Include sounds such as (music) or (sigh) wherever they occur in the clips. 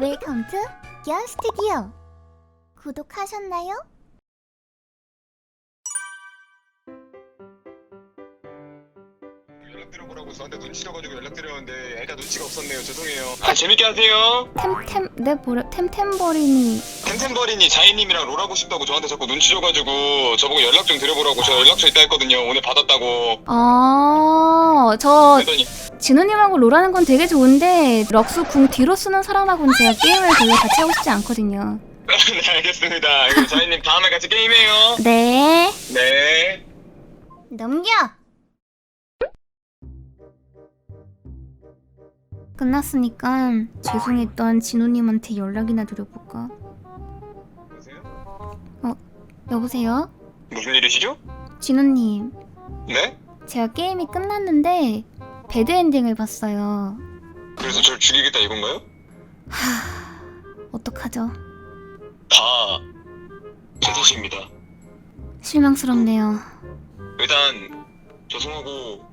웰컴 투 기어 스튜디오. 구독하셨나요? 연락드려보라고 저한테 눈치 줘가지고 연락드렸는데 애가 눈치가 없었네요. 죄송해요. 아 재밌게 하세요. 템템 네 뭐래 템템버린이 템템버린이 자이님이랑 롤하고 싶다고 저한테 자꾸 눈치 줘가지고 저보고 연락 좀 드려보라고 저 연락처 있다 했거든요. 오늘 받았다고. 아저 했더니 진우님하고 롤하는 건 되게 좋은데 럭스 궁 뒤로 쓰는 사람하고는 제가 게임을 별로 같이 하고 싶지 않거든요. (laughs) 네 알겠습니다. 그럼 자이님 다음에 같이 게임해요. 네. 네. 넘겨! 끝났으니까 죄송했던 진우님한테 연락이나 드려볼까? 여보세요? 무슨 일이시죠? 진우님 네? 제가 게임이 끝났는데 배드 엔딩을 봤어요 그래서 저를 죽이겠다 이건가요? 어떡하죠? 다제 탓입니다 실망스럽네요 일단 죄송하고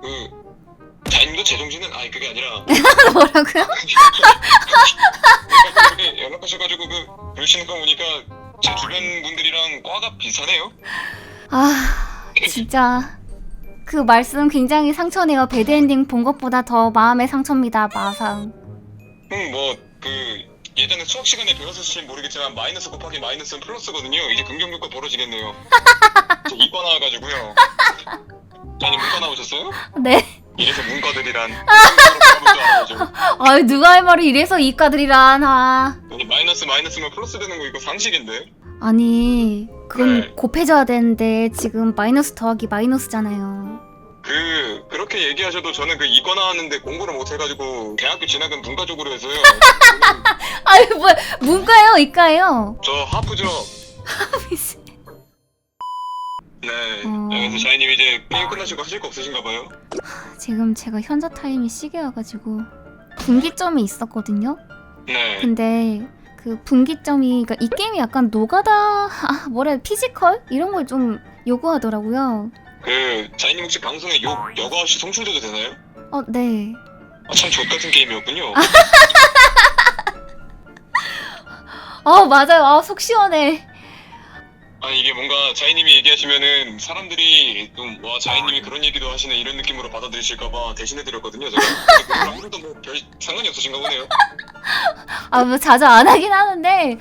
그 자이님도 제정신은 아니 그게 아니라 뭐라고요? 연락하셔가지고 그 그러시는 거 보니까 제 주변 분들이랑 과가 비슷하네요. 아 진짜 그 말씀 굉장히 상처네요 배드엔딩 본 것보다 더 마음의 상처입니다 마상 음, 뭐 그 예전에 수학 시간에 배웠을지 모르겠지만 마이너스 곱하기 마이너스는 플러스거든요. 이제 긍정효과 벌어지겠네요. (laughs) 저 이과 나와가지고요. 아니 문과 나오셨어요? 네 이래서 문과들이란 (laughs) 문과로 줄 알아가지고 아유 누가 할 말을 이래서 이과들이란 아 아니 마이너스 마이너스면 플러스 되는 거 이거 상식인데. 아니 그건 네. 곱해져야 되는데 지금 마이너스 더하기 마이너스잖아요 그 그렇게 얘기하셔도 저는 그 이과 나왔는데 공부를 못 해가지고 대학교 진학은 문과 쪽으로 해서요. (laughs) 아유 뭐 문과예요 이과예요 저 하프죠. 네. 어. 그래서 자이님 이제 게임 끝나시고 하실 거 없으신가 봐요. 지금 제가 현자 타임이 시계여가지고 분기점이 있었거든요 네. 근데 그 분기점이 그러니까 이 게임이 약간 노가다 아 뭐래 피지컬? 이런 걸 좀 요구하더라고요. 그 자이님 혹시 방송에 욕 여과 없이 송출돼도 되나요? 어 네. 아, 참 족같은 게임이었군요. (laughs) 어 맞아요. 아속 시원해 아니 이게 뭔가 자이님이 얘기하시면은 사람들이 좀 와 자이님이 그런 얘기도 하시네 이런 느낌으로 받아들이실까봐 대신해드렸거든요. 제가 근데 그거랑 아무도 뭐별 상관이 없으신가 보네요. 아 뭐 자주 안 하긴 하는데 네.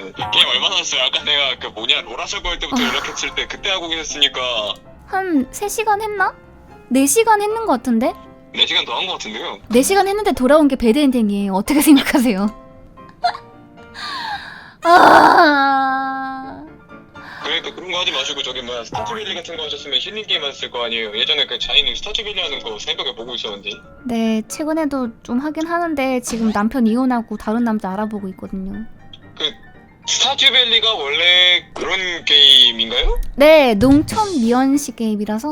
게임 얼마나 했어요? 아까 내가 그 뭐냐 로라셔거 할 때부터 연락했을 때 그때 하고 계셨으니까 한 3시간 했나? 4시간 했는 것 같은데? 4시간 더 한 것 같은데요. 4시간 했는데 돌아온 게 배드엔딩이에요 어떻게 생각하세요? (laughs) 아... 그러니까 그런 거 하지 마시고 저기 뭐야 스타트빌리 같은 거 하셨으면 힐링 게임 하셨을 거 아니에요. 예전에 그 자이님 스타트빌리 하는 거 새벽에 보고 있었는데. 네 최근에도 좀 하긴 하는데 지금 남편 이혼하고 다른 남자 알아보고 있거든요 스타듀밸리가 원래 그런 게임인가요? 네 농촌 미연시 게임이라서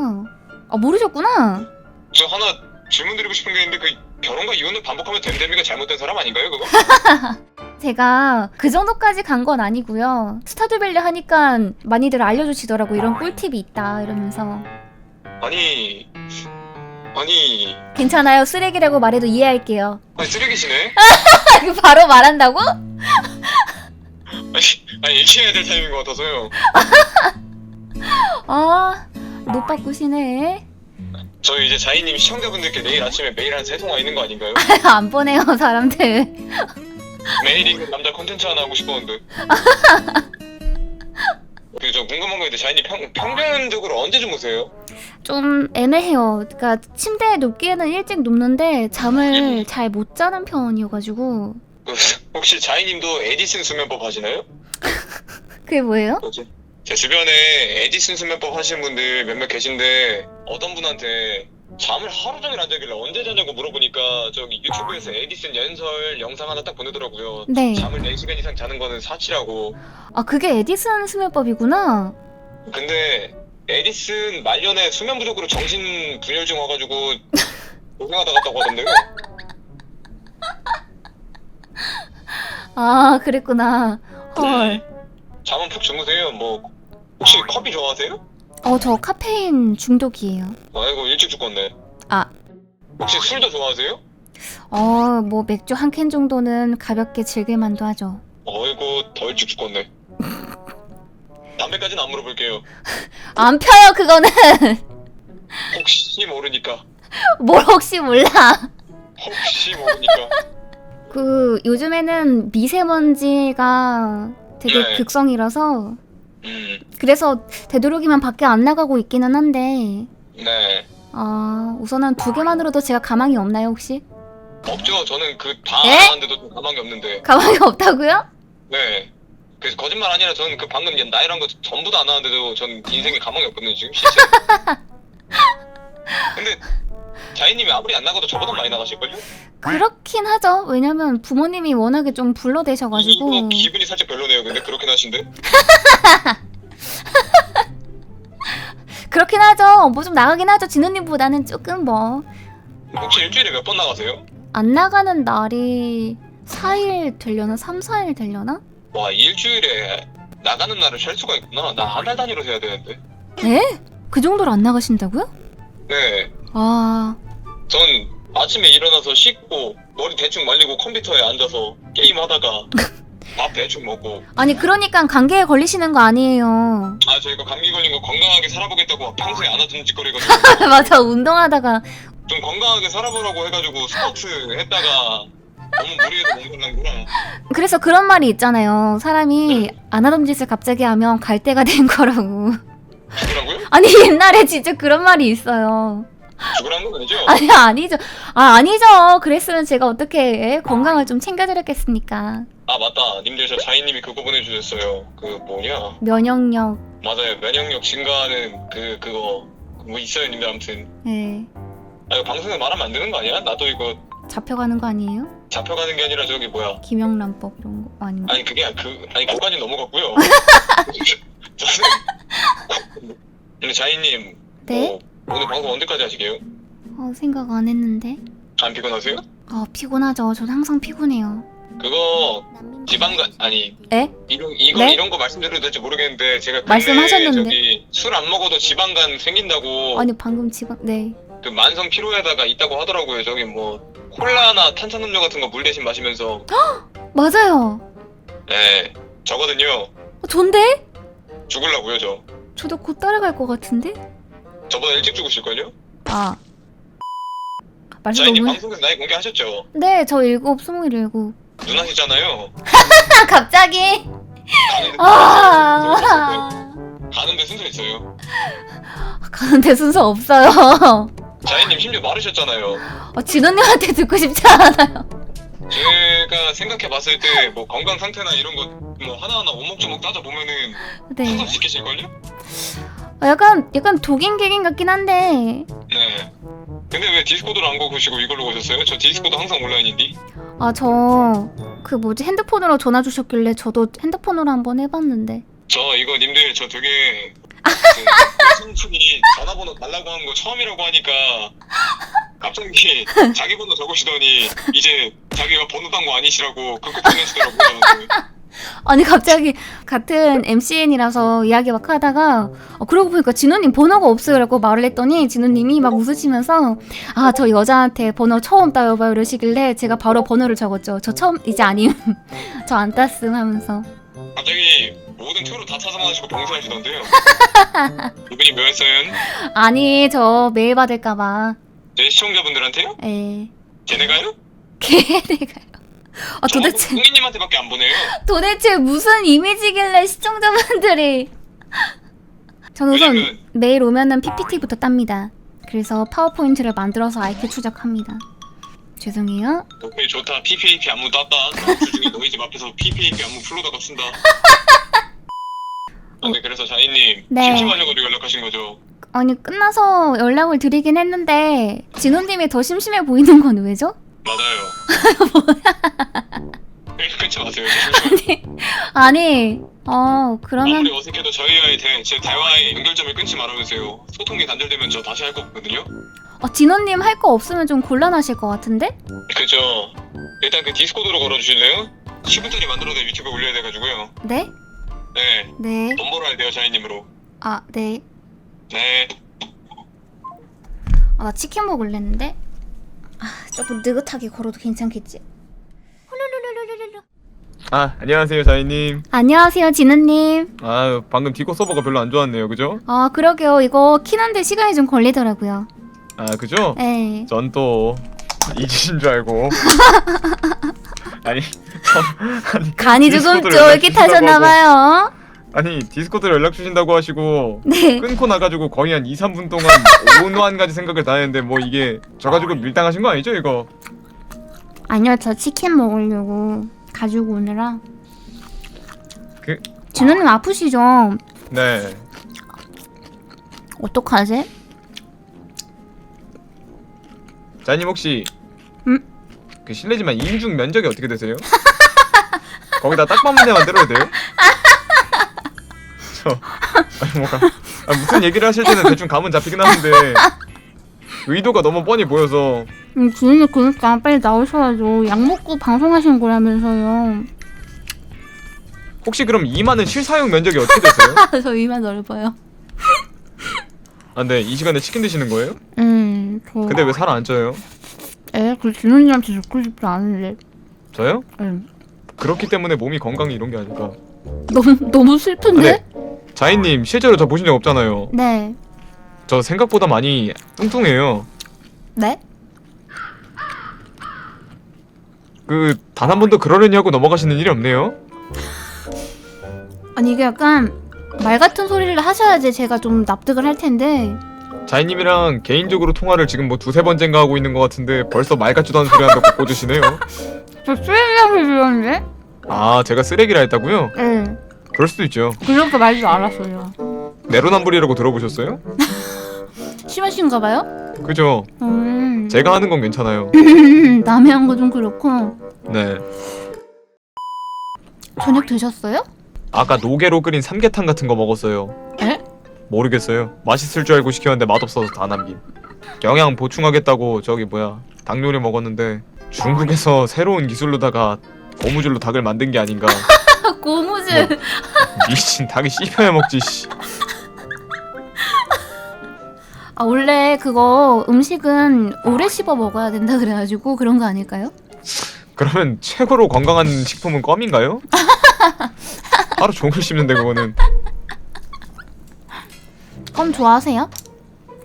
아 모르셨구나 저 하나 질문 드리고 싶은 게 있는데 그 결혼과 이혼을 반복하면 됨됨이가 잘못된 사람 아닌가요 그거? (laughs) 제가 그 정도까지 간 건 아니고요. 스타듀밸리 하니까 많이들 알려주시더라고 이런 꿀팁이 있다 이러면서. 아니 아니. 괜찮아요. 쓰레기라고 말해도 이해할게요. 아니 쓰레기시네? (laughs) 이거 바로 말한다고? 아니, 아니 얘기해야 될 타임인 것 같아서요. (laughs) 아 노빠꾸시네. 저희 이제 자이님 시청자분들께 내일 아침에 메일 한 세 통화 있는 거 아닌가요? (laughs) 안 보내요 사람들 메일 읽는 남자 콘텐츠 하나 하고 싶었는데 (laughs) 그저 궁금한 거 있는데 자이님 평, 평균적으로 언제 주무세요? 좀 애매해요 그러니까 침대에 눕기에는 일찍 눕는데 잠을 잘 못 자는 편이어가지고 그, (laughs) 혹시 자이님도 에디슨 수면법 하시나요? 그게 뭐예요? 뭐지? 제 주변에 에디슨 수면법 하시는 분들 몇몇 계신데 어떤 분한테 잠을 하루 종일 안 자길래 언제 자냐고 물어보니까 저기 유튜브에서 에디슨 연설 영상 하나 딱 보내더라고요. 네. 잠을 4시간 이상 자는 거는 사치라고. 아 그게 에디슨 수면법이구나 근데 에디슨 말년에 수면 부족으로 정신 분열증 와가지고 (laughs) 고생하다 갔다고 하던데요. 아 그랬구나 헐 잠은 푹 주무세요. 뭐 혹시 커피 좋아하세요? 어, 저 카페인 중독이에요. 아이고 일찍 죽겠네. 아. 혹시 술도 좋아하세요? 어, 뭐 맥주 한 캔 정도는 가볍게 즐길 만도 하죠. 어이구 더 일찍 죽겠네. (laughs) 담배까지는 안 물어볼게요. 안 펴요, 그거는. (laughs) 혹시 모르니까. 뭘 혹시 몰라. 혹시 모르니까. (laughs) 그 요즘에는 미세먼지가 되게 네. 극성이라서 음, 그래서 되도록이면 밖에 안 나가고 있기는 한데 네. 아 우선은 두 개만으로도 제가 가망이 없나요 혹시? 없죠. 저는 그다 네? 알았는데도 좀 가망이 없는데. 가망이 없다고요? 네. 그래서 거짓말 아니라 저는 그 방금 나이란 거 전부 다 안 하는데도 전 인생에 가망이 없거든요 지금 실제. (laughs) 근데 자이님이 아무리 안 나가도 저보다 많이 나가실걸요? 그렇긴 하죠. 왜냐면 부모님이 워낙에 좀 불러대셔가지고 기분이 살짝 별로네요. 근데 그렇게 하신데? (laughs) 그렇긴 하죠. 뭐 좀 나가긴 하죠. 진우님보다는 조금 뭐안 혹시 일주일에 몇 번 나가세요? 나가는 날이 4일 되려나 3, 4일 되려나? 와 일주일에 나가는 날을 쉴 수가 있구나. 나 한 달 단위로 해야 되는데. 에? 그 정도로 안 나가신다고요? 네. 아 전 아침에 일어나서 씻고 머리 대충 말리고 컴퓨터에 앉아서 게임하다가 (laughs) 밥 대충 먹고 아니 그러니까 감기에 걸리시는 거 아니에요. 아 저희가 감기 걸린 거 건강하게 살아보겠다고 평소에 안 하던 짓거리가지고 (laughs) 맞아 운동하다가 좀 건강하게 살아보라고 해가지고 스포츠 했다가 너무 무리해서 몸살난구나 그래서 그런 말이 있잖아요. 사람이 안 하던 짓을 갑자기 하면 갈 때가 된 거라고. 아니 옛날에 진짜 그런 말이 있어요. 죽으라는 건 아니죠? (laughs) 아니 아니죠. 아 아니죠. 그랬으면 제가 어떻게 건강을 좀 챙겨드렸겠습니까. 아 맞다 님들 저 자이님이 그거 보내주셨어요 그 뭐냐 면역력. 맞아요 면역력 증가하는 그 그거 뭐 있어요 님들 아무튼 예. 아 이거 방송에 말하면 안 되는 거 아니야? 나도 이거 잡혀가는 거 아니에요? 잡혀가는 게 아니라 저기 뭐야 김영란법 이런 거 아닌가? 아니 그게 그 아니 (laughs) 그까지 넘어갔고요. (laughs) 저는 근데 자이님 네? 뭐, 오늘 방송 언제까지 하시게요? 어 생각 안 했는데. 안 피곤하세요? 아 피곤하죠. 저는 항상 피곤해요. 그거 지방간 아니 에? 이런 이거 네? 이런 거 말씀드려도 될지 모르겠는데 제가 말씀하셨는데. 저기 술 안 먹어도 지방간 생긴다고 아니 방금 지방 네. 그 만성 피로에다가 있다고 하더라고요. 저기 뭐 콜라나 탄산음료 같은 거 물 대신 마시면서 맞아요. 네 저거든요. 어, 전데? 죽을라고요 저. 저도 곧 따라갈 것 같은데? 저보다 일찍 죽으실걸요? 아. 말씀 자이님 너무. 방송에서 나이 공개하셨죠? 네, 저 일곱, 스물 일곱. 누나시잖아요. (laughs) 아, 갑자기? 가는데 아. 가는데 순서 있어요. (laughs) 가는데 순서 없어요. (laughs) 자이님 심지어 마르셨잖아요. 어, 진호님한테 듣고 싶지 않아요. 제가 생각해 봤을 때 뭐 건강 상태나 이런 거 뭐 하나하나 오목조목 따져 보면은 네. 순서 지키실걸요? 어, 약간, 약간 독인 개긴 같긴 한데. 네. 근데 왜 디스코드를 안 거시고 이걸로 오셨어요? 저 디스코드 항상 온라인인데. 아, 저, 그 뭐지, 핸드폰으로 전화 주셨길래 저도 핸드폰으로 한번 해봤는데. 저 이거 님들 저 되게 그 여성분이 전화번호 달라고 한거 처음이라고 하니까 갑자기 자기 번호 적으시더니 이제 자기가 번호 단거 아니시라고 그렇게 보내시더라고요. 저한테. (laughs) 아니, 갑자기 같은 MCN이라서 이야기 막 하다가, 어, 그러고 보니까 진호님 번호가 없어요. 라고 말을 했더니 진호님이 막 웃으시면서, 아, 저 여자한테 번호 처음 따여봐요. 이러시길래 제가 바로 번호를 적었죠. 저 처음, 이제 아님. (laughs) 저 안 땄음 하면서. 갑자기 모든 툴을 다 찾아나가시고 봉쇄하시던데요. (laughs) 이분이 뭐였어요? 아니, 저 메일 받을까봐. 제 시청자분들한테요? 에. 걔네가요? 걔네가요. 아, 도대체, 국민님한테밖에 안 보내요. 도대체 무슨 이미지길래 시청자분들이. (laughs) 저는 우선 왜냐면 메일 오면은 PPT부터 땁니다. 그래서 파워포인트를 만들어서 IQ 추적합니다. 죄송해요. 오케이 좋다. PPAP 안무 땄다. 다음 주 중에 (laughs) 너희 집 앞에서 PPAP 안무 플로다가 쓴다. 아, 네, 그래서 자이님 네. 심심하셔가지고 연락하신 거죠. 아니, 끝나서 연락을 드리긴 했는데, 진호님이 더 심심해 보이는 건 왜죠? 맞아요. 끊지 마세요. 저 심심해요. 아니, 어, 그러면, 아무리 어색해도 저희와의 대, 제 대화의 연결점을 끊지 말아주세요. 소통이 단절되면 저 다시 할 거거든요. 어, 진호님 할 거 없으면 좀 곤란하실 것 같은데? 그죠. 일단 그 디스코드로 걸어주실래요? 10분짜리 만들어서 유튜브에 올려야 돼가지고요. 네? 네. 네. 돈 벌어야 돼요, 자이님으로. 아, 네. 네. 아, 나 치킨 먹을랬는데? 조금 느긋하게 걸어도 괜찮겠지? 아 안녕하세요 자이님 안녕하세요, 진우님. 아 방금 디코 서버가 별로 안 좋았네요 그죠? 아, 그러게요. 이거 키는데 시간이 좀 걸리더라고요. 아 그죠? 네. 전또 잊으신 줄 알고 (laughs) 아니 저 아니 간이 조금 디스코드를 연락 쫄깃하셨나봐요. 아니 디스코드로 연락 주신다고 하시고 (laughs) 네. 끊고 나가지고 거의 한 2, 3분 동안 (laughs) 온한 가지 생각을 다 했는데 뭐 이게 저 가지고 밀당하신 거 아니죠 이거? 아니요, 저 치킨 먹으려고 가지고 오느라. 그- 진우님 아프시죠? 네 어떡하지? 자이님 혹시 음? 그 실례지만 인중 면적이 어떻게 되세요? (laughs) 거기다 딱밤 한 대만 때려도 돼요? 저 (laughs) 아니 뭐가 아, 무슨 얘기를 하실 때는 대충 감은 잡히긴 하는데 의도가 너무 뻔히 보여서 음, 진우님 그러니까 빨리 나오셔야죠. 약 먹고 방송하신 거라면서요. 혹시 그럼 이마는 실사용 면적이 어떻게 되세요? (laughs) 저 이만 넓어요. 아 근데 이 시간에 치킨 드시는 거예요? 음, 저. 근데 왜 살 안 쪄요? 에, 그 진우님한테 듣고 싶지 않은데. 저요? 음. 그렇기 때문에 몸이 건강이 이런 게 아닐까 너무 너무 슬픈데? 자이님 실제로 저 보신 적 없잖아요 네. 저 생각보다 많이 뚱뚱해요 네? 그 단 한 번도 그러려니 하고 넘어가시는 일이 없네요 아니 이게 약간 말 같은 소리를 하셔야지 제가 좀 납득을 할 텐데. 자이님이랑 개인적으로 통화를 지금 뭐 두세 번째인가 하고 있는 것 같은데 벌써 말 같지도 않은 소리 한다고 꽂으시네요 저 쓰레기라고 들었는데? 아 제가 쓰레기라 했다고요? 네. 그럴 수도 있죠 그렇게 말도 알았어요. 내로남불이라고 들어보셨어요? (laughs) 심하신가 봐요? 그죠 음. 제가 하는 건 괜찮아요 (laughs) 남의 한 거 좀 그렇고. 네 저녁 드셨어요? 아까 노게로 끓인 삼계탕 같은 거 먹었어요 에? 모르겠어요 맛있을 줄 알고 시켰는데 맛없어서 다 남김 영양 보충하겠다고 저기 뭐야 닭 요리 먹었는데 중국에서 새로운 기술로다가 고무줄로 닭을 만든 게 아닌가 (laughs) 고무줄. 미친 닭이 씹혀야 먹지 씨. 아 원래 그거 음식은 오래 씹어 먹어야 된다 그래가지고 그런 거 아닐까요? 그러면 최고로 건강한 식품은 껌인가요? (laughs) 하루 종일 씹는데 그거는 껌 좋아하세요?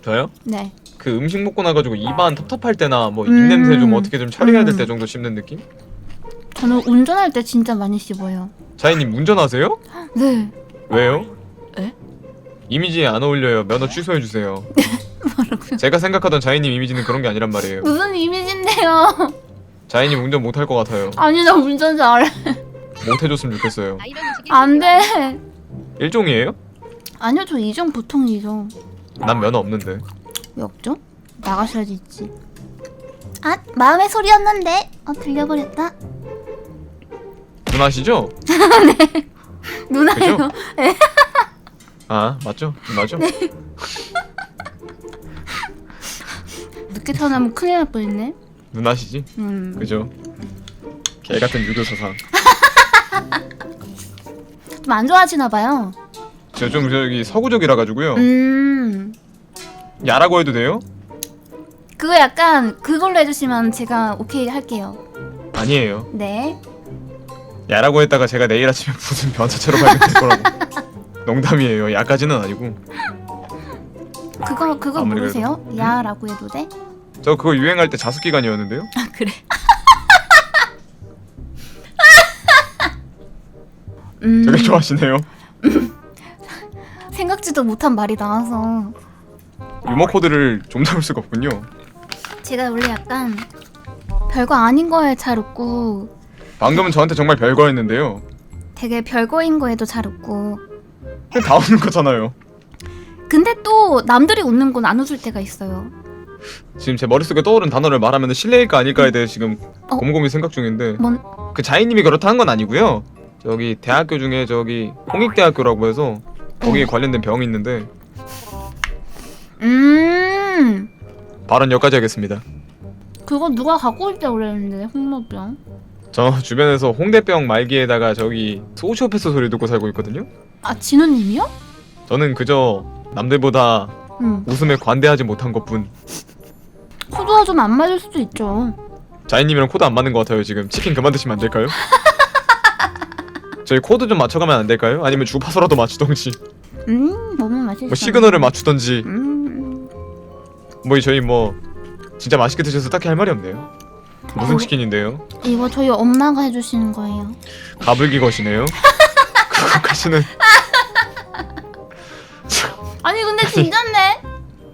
저요? 네. 그 음식 먹고 나가지고 입안 텁텁할 때나 뭐 음. 입냄새 좀 어떻게 좀 처리해야 될때 음. 정도 씹는 느낌? 저는 운전할 때 진짜 많이 씹어요. 자이님 운전하세요? (laughs) 네. 왜요? 에? 이미지에 안 어울려요. 면허 취소해 주세요. (laughs) 뭐라고요? 제가 생각하던 자이님 이미지는 그런 게 아니란 말이에요. 무슨 이미지인데요? 자이님 운전 못 할 것 같아요. 아니 나 운전 잘해. 못 해줬으면 좋겠어요. 안 돼. 일종이에요? 아니요 저 이종 보통이죠. 난 면허 없는데. 왜 없죠? 나가셔야지 있지. 아 마음의 소리였는데. 어 들려버렸다. 누나시죠? (laughs) 누나예요. 그죠? 아 맞죠? 맞죠? 늦게 태어나면 큰일 날 뻔했네. 누나시지? 음. 그죠? 개 같은 유교 사상. 좀 안 좋아하시나 봐요. 저 좀 저기 서구적이라 가지고요. 음. 야라고 해도 돼요? 그거 약간 그걸로 해주시면 제가 오케이 할게요. 아니에요. 네. 야라고 했다가 제가 내일 아침에 무슨 변사체로 발견될 거라고. (laughs) 농담이에요. 야까지는 아니고. 그거 그거 아무리 모르세요? 야라고 해도 돼? 저 그거 유행할 때 자숙 기간이었는데요. 아 그래. (laughs) 음, 되게 좋아하시네요. (laughs) 생각지도 못한 말이 나와서 유머 코드를 좀 잡을 수가 없군요. 제가 원래 약간 별거 아닌 거에 잘 웃고 방금은 저한테 정말 별거였는데요. 되게 별거인 거에도 잘 웃고 그냥 다 웃는 거잖아요. 근데 또 남들이 웃는 건 안 웃을 때가 있어요. 지금 제 머릿속에 떠오른 단어를 말하면 실례일까 아닐까에 대해 지금 어? 곰곰이 생각 중인데 뭔 그 자이님이 그렇다는 건 아니고요. 저기 대학교 중에 저기 홍익대학교라고 해서 거기에 어. 관련된 병이 있는데 음. 발언 여기까지 하겠습니다. 그거 누가 갖고 올때 그랬는데 홍모병. 저 주변에서 홍대병 말기에다가 저기 소시오패스 소리 듣고 살고 있거든요. 아 진우님이요? 저는 그저 남들보다 응. 웃음에 관대하지 못한 것뿐 코드가 좀 안 맞을 수도 있죠. 자이님이랑 코드 안 맞는 것 같아요 지금 치킨 그만 드시면 안 될까요? (laughs) 저희 코드 좀 맞춰가면 안 될까요? 아니면 주파수라도 맞추던지 음, 너무 맛있어. 뭐 시그널을 맞추던지 음, 뭐 저희 뭐 진짜 맛있게 드셔서 딱히 할 말이 없네요 무슨 어. 치킨인데요? 이거 저희 엄마가 해주시는 거예요. 가불기 것이네요 그거까지는 아니 근데 진짠데?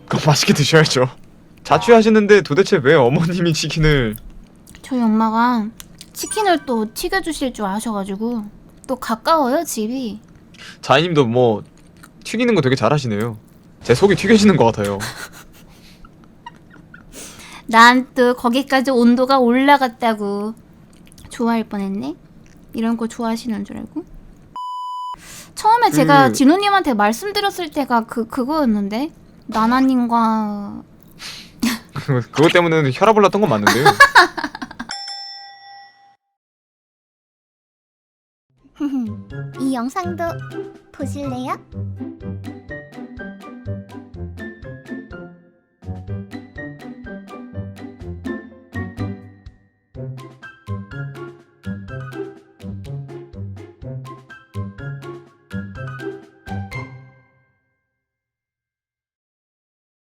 그거 맛있게 드셔야죠 자취하시는데 도대체 왜 어머님이 치킨을 저희 엄마가 치킨을 또 튀겨주실 줄 아셔가지고 또 가까워요 집이. 자이님도 뭐 튀기는 거 되게 잘하시네요 제 속이 튀겨지는 것 같아요 (laughs) 난 또 거기까지 온도가 올라갔다고 좋아할 뻔했네. 이런 거 좋아하시는 줄 알고. 처음에 제가 그- 진우님한테 말씀드렸을 때가 그 그거였는데 나나님과 (laughs) 그것 때문에 혈압 올랐던 건 맞는데요 (laughs) 이 영상도 보실래요?